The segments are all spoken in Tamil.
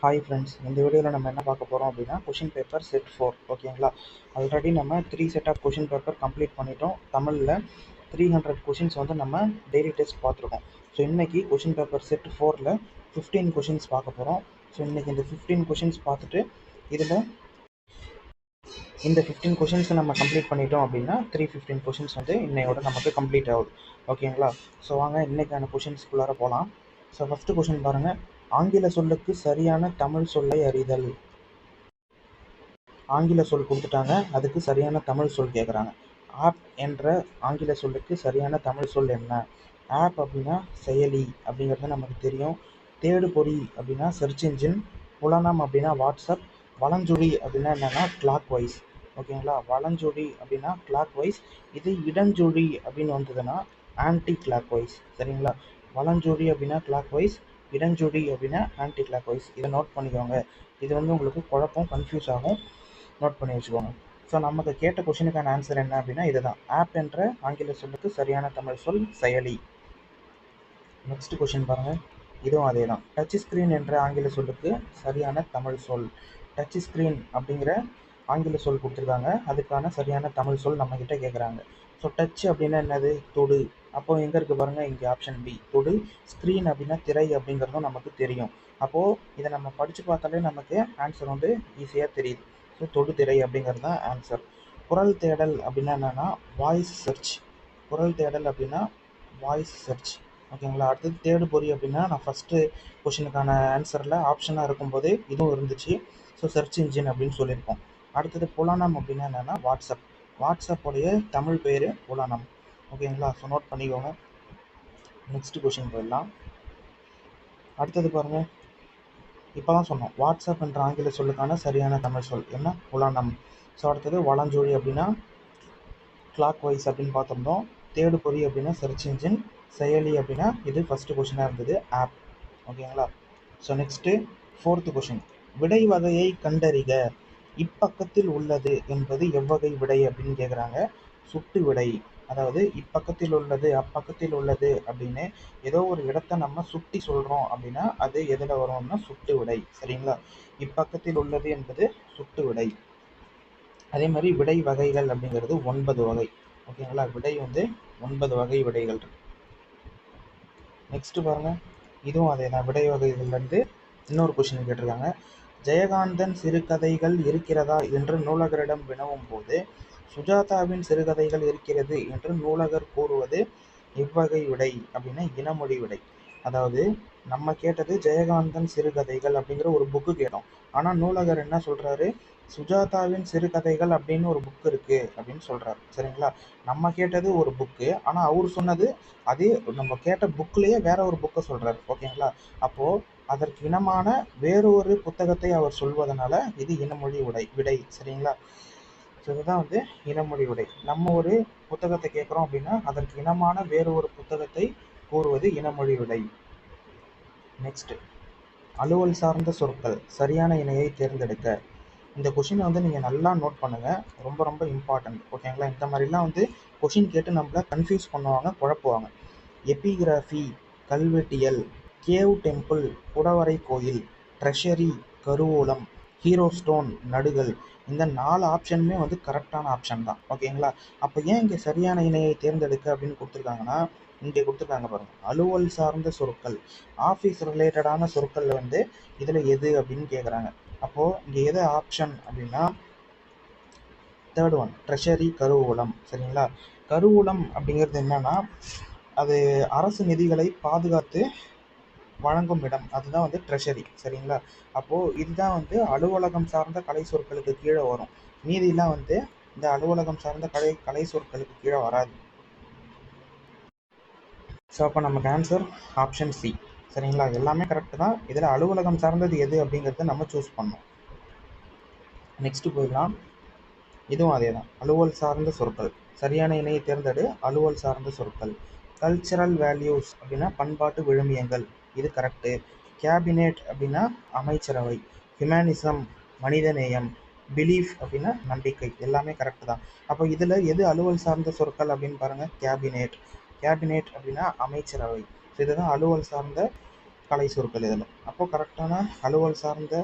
ஹாய் ஃப்ரெண்ட்ஸ் இந்த வீடியோவில் நம்ம என்ன பார்க்க போகிறோம் அப்படின்னா கொஷின் பேப்பர் செட் ஃபோர் ஓகேங்களா ஆல்ரெடி நம்ம three set of question paper complete பண்ணிட்டோம். தமிழில் த்ரீ ஹண்ட்ரட் கொஷின்ஸ் வந்து நம்ம டெய்லி டெஸ்ட் பார்த்துருக்கோம். ஸோ இன்றைக்கி கொஷின் பேப்பர் செட் ஃபோரில் ஃபிஃப்டீன் கொஷின்ஸ் பார்க்க போகிறோம் ஸோ இன்றைக்கி இந்த ஃபிஃப்டீன் கொஷின்ஸ் பார்த்துட்டு இதில் இந்த ஃபிஃப்டீன் கொஷின்ஸ் நம்ம கம்ப்ளீட் பண்ணிட்டோம் அப்படின்னா த்ரீ ஃபிஃப்டீன் கொஷின்ஸ் வந்து இன்னையோட நமக்கு கம்ப்ளீட் ஆகுது. ஓகேங்களா ஸோ வாங்க இன்றைக்கான கொஷின்ஸ்குள்ளார போகலாம் ஸோ ஃபஸ்ட்டு கொஷின் பாருங்கள் ஆங்கில சொல்லுக்கு சரியான தமிழ் சொல்லை அறிதல். ஆங்கில சொல் கொடுத்துட்டாங்க அதுக்கு சரியான தமிழ் சொல் கேட்குறாங்க ஆப் என்ற ஆங்கில சொல்லுக்கு சரியான தமிழ் சொல் என்ன? ஆப் அப்படின்னா செயலி அப்படிங்கிறது நமக்கு தெரியும். தேடு பொறி அப்படின்னா சர்ச் இன்ஜின் புலனம் அப்படின்னா வாட்ஸ்அப் வலஞ்சுழி அப்படின்னா என்னென்னா கிளாக் வைஸ் ஓகேங்களா? வலஞ்சுழி அப்படின்னா கிளாக் வைஸ் இது இடஞ்சுழி அப்படின்னு வந்ததுன்னா ஆன்டி கிளாக் வைஸ் சரிங்களா? வலஞ்சுழி அப்படின்னா கிளாக் வைஸ் இடஞ்சுழி அப்படின்னா ஆன்டி கிளாக் வைஸ் இதை நோட் பண்ணிக்கோங்க. இது வந்து உங்களுக்கு குழப்பம் கன்ஃபியூஸ் ஆகும். நோட் பண்ணி வச்சுக்கோங்க. ஸோ நமக்கு கேட்ட கொஷினுக்கான ஆன்சர் என்ன அப்படின்னா இதுதான். ஆப் என்ற ஆங்கில சொல்லுக்கு சரியான தமிழ் சொல் செயலி. நெக்ஸ்ட் கொஷின் பாருங்கள் இதுவும் அதே தான் டச் ஸ்க்ரீன் என்ற ஆங்கில சொல்லுக்கு சரியான தமிழ் சொல். டச் ஸ்க்ரீன் அப்படிங்கிற ஆங்கில சொல் கொடுத்துருக்காங்க. அதுக்கான சரியான தமிழ் சொல் நம்மக்கிட்ட கேட்குறாங்க ஸோ டச் அப்படின்னா என்னது? தொடு. அப்போ எங்கே இருக்குது பாருங்கள் இங்கே ஆப்ஷன் பி தொடு ஸ்க்ரீன் அப்படின்னா திரை அப்படிங்கிறதும் நமக்கு தெரியும். அப்போது இதை நம்ம படித்து பார்த்தாலே நமக்கு ஆன்சர் வந்து ஈஸியாக தெரியுது. ஸோ தொடு திரை அப்படிங்கிறது தான் ஆன்சர் குரல் தேடல் அப்படின்னா என்னென்னா வாய்ஸ் சர்ச் குரல் தேடல் அப்படின்னா வாய்ஸ் சர்ச் ஓகேங்களா அடுத்தது தேடு பொறி அப்படின்னா நான் ஃபஸ்ட்டு கொஷினுக்கான ஆன்சரில் ஆப்ஷனாக இருக்கும்போது இதுவும் இருந்துச்சு. ஸோ சர்ச் இன்ஜின் அப்படின்னு சொல்லியிருக்கோம். அடுத்தது புலானம் அப்படின்னா என்னென்னா வாட்ஸ்அப் வாட்ஸ்அப்போடைய தமிழ் பேர் புலானம். ஓகேங்களா ஸோ நோட் பண்ணிக்கோங்க. நெக்ஸ்ட் கொஷின் போயிடலாம். அடுத்தது பாருங்கள் இப்போ தான் சொன்னோம் வாட்ஸ்அப் என்ற ஆங்கில சொல்லுக்கான சரியான தமிழ் சொல். என்ன? உலானம். ஸோ அடுத்தது வளஞ்சொழி அப்படின்னா கிளாக் வைஸ் அப்படின்னு பார்த்துருந்தோம். தேடு பொறி அப்படின்னா சர்ச் இன்ஜின் செயலி அப்படின்னா இது ஃபஸ்ட்டு கொஷினாக இருந்தது ஆப் ஓகேங்களா? ஸோ நெக்ஸ்ட்டு ஃபோர்த்து கொஷின் விடை வகையை கண்டறிக. இப்பக்கத்தில் உள்ளது என்பது எவ்வகை விடை அப்படின்னு கேட்குறாங்க சுட்டு விடை. அதாவது இப்பக்கத்தில் உள்ளது அப்பக்கத்தில் உள்ளது அப்படின்னு ஏதோ ஒரு இடத்த நம்ம சுட்டி சொல்கிறோம் அப்படின்னா அது எதில் வரும்னா சுட்டு விடை சரிங்களா? இப்பக்கத்தில் உள்ளது என்பது சுட்டு விடை. அதே மாதிரி விடை வகைகள் அப்படிங்கிறது ஒன்பது வகை ஓகேங்களா? விடை வந்து ஒன்பது வகை விடைகள். நெக்ஸ்ட் பாருங்க. இதுவும் அதே தான். விடை வகைகள்லேருந்து இன்னொரு கொஷின் கேட்டிருக்காங்க. ஜெயகாந்தன் சிறுகதைகள் இருக்கிறதா என்று நூலகரிடம் வினவும் போது சுஜாதாவின் சிறுகதைகள் இருக்கிறது என்று நூலகர் கூறுவது இவ்வகை விடை அப்படின்னா இனமொழி விடை. அதாவது நம்ம கேட்டது ஜெயகாந்தன் சிறுகதைகள் அப்படிங்கிற ஒரு புக்கு கேட்டோம். ஆனால் நூலகர் என்ன சொல்கிறாரு சுஜாதாவின் சிறுகதைகள் அப்படின்னு ஒரு புக் இருக்குது அப்படின்னு சொல்கிறாரு சரிங்களா? நம்ம கேட்டது ஒரு புக்கு ஆனால் அவர் சொன்னது அதே நம்ம கேட்ட புக்லேயே வேற ஒரு புக்கை சொல்கிறாரு ஓகேங்களா? அப்போது அதற்கு இனமான வேறொரு புத்தகத்தை அவர் சொல்வதனால இது இனமொழி உடை விடை. சரிங்களா? ஸோ இதுதான் வந்து இனமொழி உடை. நம்ம ஒரு புத்தகத்தை கேட்குறோம் அப்படின்னா அதற்கு இனமான வேறு ஒரு புத்தகத்தை கூறுவது இனமொழி விடை நெக்ஸ்ட் அலுவல் சார்ந்த சொற்கள். சரியான இணையை தேர்ந்தெடுக்க. இந்த கொஷினை வந்து நீங்கள் நல்லா நோட் பண்ணுங்கள் ரொம்ப ரொம்ப இம்பார்ட்டன்ட் ஓகேங்களா இந்த மாதிரிலாம் வந்து கொஷின் கேட்டு நம்மளை கன்ஃபியூஸ் பண்ணுவாங்க குழப்புவாங்க. எபிகிராஃபி கல்வெட்டியல் கேவ் டெம்பிள் குடவரை கோயில் ட்ரெஷரி கருவூலம் ஹீரோ ஸ்டோன் நடுகள். இந்த நாலு ஆப்ஷனுமே வந்து கரெக்டான ஆப்ஷன் தான். ஓகேங்களா அப்போ ஏன் இங்கே சரியான இணையை தேர்ந்தெடுக்க அப்படின்னு கொடுத்துருக்காங்கன்னா இங்கே கொடுத்துருக்காங்க பாருங்கள் அலுவல் சார்ந்த சொற்கள். ஆஃபீஸ் ரிலேட்டடான சொற்களில் வந்து இதில் எது அப்படின்னு கேட்குறாங்க அப்போது இங்கே எது ஆப்ஷன் அப்படின்னா தேர்ட் ஒன் ட்ரெஷரி கருவூலம். சரிங்களா? கருவூலம் அப்படிங்கிறது என்னன்னா அது அரசு நிதிகளை பாதுகாத்து வழங்கும் இடம். அதுதான் வந்து ட்ரெஷரி சரிங்களா? அப்போது இதுதான் வந்து அலுவலகம் சார்ந்த கலை சொற்களுக்கு கீழே வரும். மீதியெல்லாம் வந்து இந்த அலுவலகம் சார்ந்த கலை கலை சொற்களுக்கு கீழே வராது. ஸோ அப்போ நமக்கு ஆன்சர் ஆப்ஷன் சி சரிங்களா? எல்லாமே கரெக்டு தான். இதில் அலுவலகம் சார்ந்தது எது அப்படிங்கிறத நம்ம சூஸ் பண்ணோம் நெக்ஸ்ட்டு போயிடலாம். இதுவும் அதே தான் அலுவல் சார்ந்த சொற்கள். சரியான இணையை தேர்ந்தெடு அலுவல் சார்ந்த சொற்கள். கல்ச்சரல் வேல்யூஸ் அப்படின்னா பண்பாட்டு விழுமியங்கள். இது கரெக்டு கேபினெட் அப்படின்னா அமைச்சரவை. ஹியூமனிசம் மனிதநேயம் பிலீஃப் அப்படின்னா நம்பிக்கை. எல்லாமே கரெக்டு தான். அப்போ இதில் எது அலுவல் சார்ந்த சொற்கள் அப்படின்னு பாருங்கள் கேபினெட் கேபினெட் அப்படின்னா அமைச்சரவை. ஸோ இதுதான் அலுவல் சார்ந்த கலை சொற்கள் இதில். அப்போ கரெக்டான அலுவல் சார்ந்த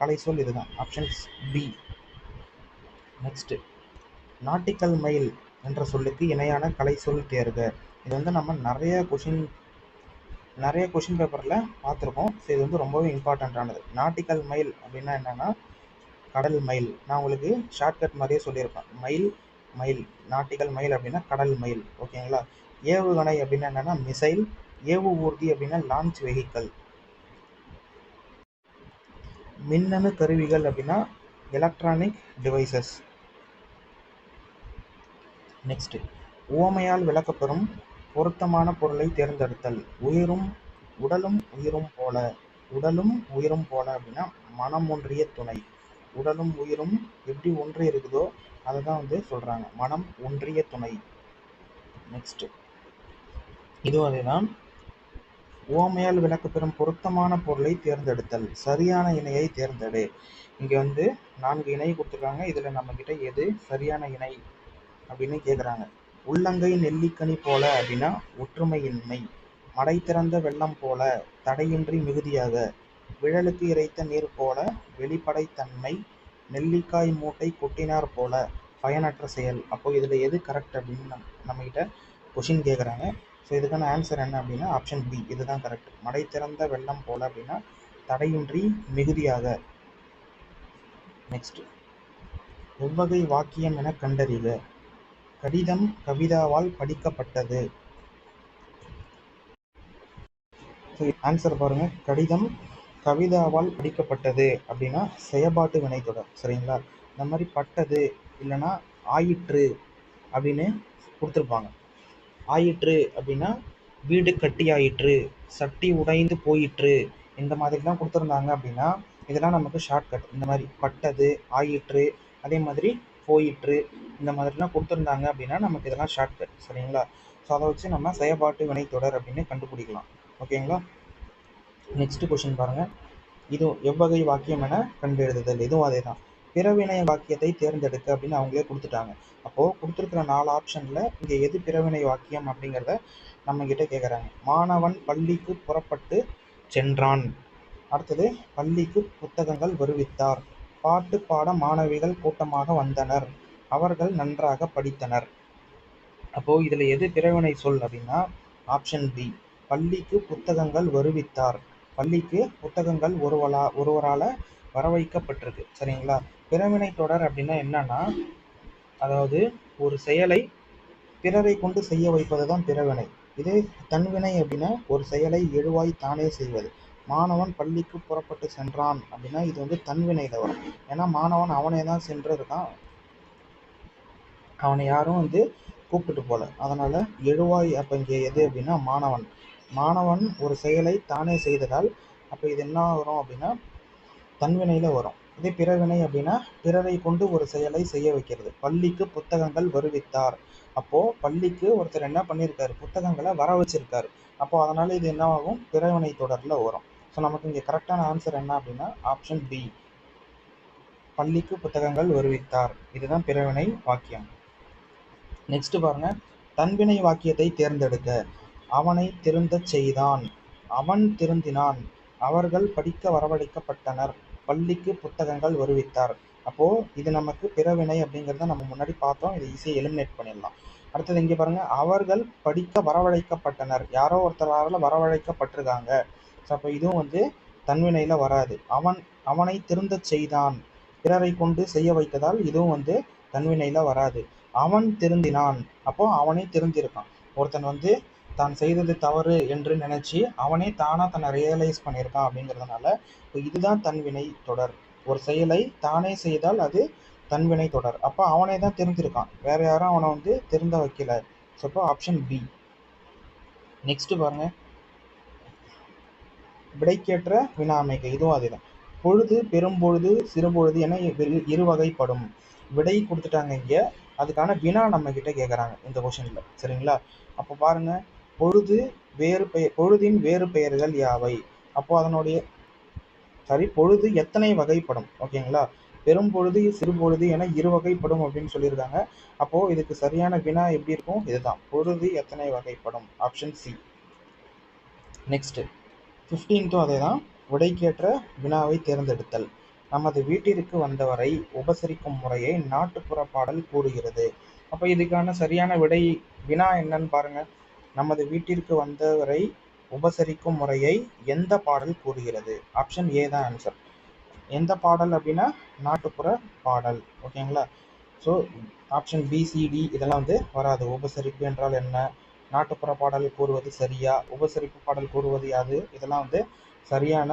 கலை சொல் இதுதான். Options B next nautical mile என்ற சொல்லுக்கு இணையான கலை சொல் தேர்க. இது வந்து நம்ம நிறைய கொஷின் நிறைய கொஷின் பேப்பரில் பார்த்துருக்கோம். ஸோ இது வந்து ரொம்பவே இம்பார்ட்டண்ட்டானது நாட்டிக்கல் மயில் அப்படின்னா என்னென்னா கடல் மைல் நான் உங்களுக்கு ஷார்ட்கட் மாதிரியே சொல்லியிருப்பேன். மைல் மயில் நாட்டிக்கல் மயில் அப்படின்னா கடல் மயில் ஓகேங்களா ஏவுகணை அப்படின்னா என்னென்னா மிசைல் ஏவு ஊர்தி அப்படின்னா லான்ச் வெஹிக்கல் மின்னணு கருவிகள் அப்படின்னா எலக்ட்ரானிக் டிவைசஸ் நெக்ஸ்ட்டு உவமையால் விளக்கப்பெறும் பொருத்தமான பொருளை தேர்ந்தெடுத்தல். உயிரும் உடலும் உயிரும் போல. உடலும் உயிரும் போல அப்படின்னா மனம் ஒன்றிய துணை. உடலும் உயிரும் எப்படி ஒன்றி இருக்குதோ அதை தான் வந்து சொல்கிறாங்க மனம் ஒன்றிய துணை. நெக்ஸ்ட் இதுவும் அதே ஓமையால் உவமையால் விளக்கப்பெறும் பொருத்தமான பொருளை தேர்ந்தெடுத்தல். சரியான இணையை தேர்ந்தெடு. இங்கே வந்து நான்கு இணை கொடுத்துருக்காங்க. இதில் நம்மக்கிட்ட எது சரியான இணை அப்படின்னு கேட்குறாங்க உள்ளங்கை நெல்லிக்கனி போல அப்படின்னா ஒற்றுமையின்மை. மடை திறந்த வெள்ளம் போல தடையின்றி மிகுதியாக. விழலுக்கு இறைத்த நீர் போல வெளிப்படைத்தன்மை. நெல்லிக்காய் மூட்டை கொட்டினார் போல பயனற்ற செயல். அப்போ இதில் எது கரெக்ட் அப்படின்னு நம் நம்மகிட்ட கொஷின் கேட்குறாங்க ஸோ இதுக்கான ஆன்சர் என்ன அப்படின்னா ஆப்ஷன் பி இதுதான் கரெக்ட் மடை திறந்த வெள்ளம் போல அப்படின்னா தடையின்றி மிகுதியாக. நெக்ஸ்ட் எவ்வகை வாக்கியம் என கண்டறிக. கடிதம் கவிதாவால் படிக்கப்பட்டது. ஆன்சர் பாருங்க. கடிதம் கவிதாவால் படிக்கப்பட்டது அப்படின்னா செயபாட்டு வினைத்தொடர் சரிங்களா? இந்த மாதிரி பட்டது இல்லைன்னா ஆயிற்று அப்படின்னு கொடுத்துருப்பாங்க. ஆயிற்று அப்படின்னா வீடு கட்டியாயிற்று சட்டி உடைந்து போயிற்று இந்த மாதிரிலாம் கொடுத்துருந்தாங்க அப்படின்னா இதெல்லாம் நமக்கு ஷார்ட்கட் இந்த மாதிரி பட்டது ஆயிற்று அதே மாதிரி போயிற்று இந்த மாதிரிலாம் கொடுத்துருந்தாங்க அப்படின்னா நமக்கு இதெல்லாம் ஷார்ட்கட் சரிங்களா? ஸோ அதை வச்சு நம்ம செயல்பாட்டு வினைத்தொடர் அப்படின்னு கண்டுபிடிக்கலாம். ஓகேங்களா? நெக்ஸ்ட் கொஷின் பாருங்கள் இது எவ்வகை வாக்கியம் என கண்டெழுதுதல். இதுவும் அதே தான் பிறவினை வாக்கியத்தை தேர்ந்தெடுக்க அப்படின்னு அவங்களே கொடுத்துட்டாங்க. அப்போது கொடுத்துருக்குற நாலு ஆப்ஷனில் இங்கே எது பிறவினை வாக்கியம் அப்படிங்கிறத நம்ம கேட்குறாங்க மாணவன் பள்ளிக்கு புறப்பட்டு சென்றான். அடுத்தது பள்ளிக்கு புத்தகங்கள் வருவித்தார். பாட்டு பாட மாணவிகள் கூட்டமாக வந்தனர். அவர்கள் நன்றாக படித்தனர். அப்போது இதில் எது பிறவினை சொல் அப்படின்னா ஆப்ஷன் பி பள்ளிக்கு புத்தகங்கள் வருவித்தார். பள்ளிக்கு புத்தகங்கள் ஒருவலா ஒருவரால் வரவைக்கப்பட்டிருக்கு. சரிங்களா? பிறவினை தொடர் அப்படின்னா என்னன்னா அதாவது ஒரு செயலை பிறரை கொண்டு செய்ய வைப்பது தான் பிறவினை. இதே தன்வினை அப்படின்னா ஒரு செயலை எழுவாய் தானே செய்வது. மாணவன் பள்ளிக்கு புறப்பட்டு சென்றான் அப்படின்னா இது வந்து தன்வினையில் வரும் ஏன்னா மாணவன் அவனே தான் சென்று அவனை யாரும் வந்து கூப்பிட்டு போல. அதனால எழுவாய் அப்போ இங்கே எது அப்படின்னா மாணவன். மாணவன் ஒரு செயலை தானே செய்ததால் அப்போ இது என்ன வரும் அப்படின்னா தன்வினையில் வரும். இதே பிறவினை அப்படின்னா பிறரை கொண்டு ஒரு செயலை செய்ய வைக்கிறது. பள்ளிக்கு புத்தகங்கள் வருவித்தார். அப்போது பள்ளிக்கு ஒருத்தர் என்ன பண்ணியிருக்காரு? புத்தகங்களை வர வச்சிருக்காரு. அப்போது அதனால் இது என்ன ஆகும் பிறவினை தொடரில் வரும். ஸோ நமக்கு இங்கே கரெக்டான ஆன்சர் என்ன அப்படின்னா ஆப்ஷன் பி பள்ளிக்கு புத்தகங்கள் வருவித்தார். இதுதான் பிறவினை வாக்கியம். நெக்ஸ்ட் பாருங்க. தன்வினை வாக்கியத்தை தேர்ந்தெடுக்க. அவனை திருந்தச் செய்தான். அவன் திருந்தினான். அவர்கள் படிக்க வரவழைக்கப்பட்டனர். பள்ளிக்கு புத்தகங்கள் வருவித்தார். அப்போ இது நமக்கு பிறவினை அப்படிங்கிறத நம்ம முன்னாடி பார்த்தோம். இதை ஈஸியாக எலிமினேட் பண்ணிடலாம். அடுத்தது இங்கே பாருங்க. அவர்கள் படிக்க வரவழைக்கப்பட்டனர். யாரோ ஒருத்தரால் வரவழைக்கப்பட்டிருக்காங்க. ஸோ அப்போ இதுவும் வந்து தன்வினையில் வராது. அவன் அவனை திருந்த செய்தான். பிறரை கொண்டு செய்ய வைத்ததால் இதுவும் வந்து தன்வினையில் வராது. அவன் திருந்தினான். அப்போ அவனே திருந்திருக்கான். ஒருத்தன் வந்து தான் செய்தது தவறு என்று நினைச்சு அவனே தானா தன்னை ரியலைஸ் பண்ணியிருக்கான் அப்படிங்கிறதுனால இப்போ இதுதான் தன்வினை தொடர். ஒரு செயலை தானே செய்தால் அது தன்வினை தொடர். அப்போ அவனே தான் தெரிஞ்சிருக்கான் வேற யாரும் அவனை வந்து திருந்த வைக்கல. ஸோ அப்போ ஆப்ஷன் பி நெக்ஸ்ட் பாருங்க. விடைக்கேற்ற வினா அமைக்க இதுவும் அதேதான். பொழுது பெரும்பொழுது சிறுபொழுது என இரு- இரு வகைப்படும் விடை கொடுத்துட்டாங்க இங்கே. அதுக்கான வினா நம்ம கிட்ட கேட்குறாங்க இந்த கொஷனில் சரிங்களா? அப்போ பாருங்க. பொழுது வேறு பெயர் பொழுதின் வேறு பெயர்கள் யாவை? அப்போ அதனுடைய சாரி பொழுது எத்தனை வகைப்படும்? ஓகேங்களா? பெரும்பொழுது சிறுபொழுது என இரு வகைப்படும் அப்படின்னு சொல்லியிருக்காங்க. அப்போது இதுக்கு சரியான வினா எப்படி இருக்கும்? இதுதான். பொழுது எத்தனை வகைப்படும்? ஆப்ஷன் சி நெக்ஸ்ட்டு ஃபிஃப்டீன்த்தும் அதே தான் விடைக்கேற்ற வினாவை தேர்ந்தெடுத்தல். நமது வீட்டிற்கு வந்தவரை உபசரிக்கும் முறையை நாட்டுப்புற பாடல் கூறுகிறது. அப்போ இதுக்கான சரியான விடை வினா என்னன்னு பாருங்க. நமது வீட்டிற்கு வந்தவரை உபசரிக்கும் முறையை எந்த பாடல் கூறுகிறது? ஆப்ஷன் ஏ தான் ஆன்சர் எந்த பாடல் அப்படின்னா நாட்டுப்புற பாடல். ஓகேங்களா ஸோ ஆப்ஷன் பிசிடி இதெல்லாம் வந்து வராது. உபசரிப்பு என்றால் என்ன? நாட்டுப்புற பாடல் கூறுவது சரியா? உபசரிப்பு பாடல் கூறுவது யாது? இதெல்லாம் வந்து சரியான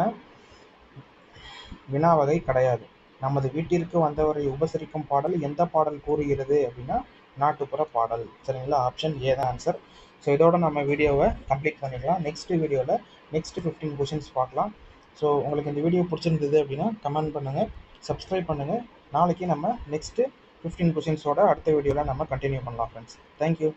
வினா வகை கிடையாது. நமது வீட்டிற்கு வந்தவரை உபசரிக்கும் பாடல் எந்த பாடல் கூறுகிறது அப்படின்னா நாட்டுப்புற பாடல். சரிங்களா? ஆப்ஷன் ஏ தான் ஆன்சர் ஸோ இதோட நம்ம வீடியோவை கம்ப்ளீட் பண்ணிடலாம். நெக்ஸ்ட் வீடியோவில் நெக்ஸ்ட் ஃபிஃப்டீன் கொஷின்ஸ் பார்க்கலாம். ஸோ உங்களுக்கு இந்த வீடியோ பிடிச்சிருந்தது அப்படின்னா கமெண்ட் பண்ணுங்கள் சப்ஸ்கிரைப் பண்ணுங்கள் நாளைக்கு நம்ம நெக்ஸ்ட்டு ஃபிஃப்டீன் கொஷின்ஸோட அடுத்த வீடியோவில் நம்ம கண்டினியூ பண்ணலாம் ஃப்ரெண்ட்ஸ் தேங்க்யூ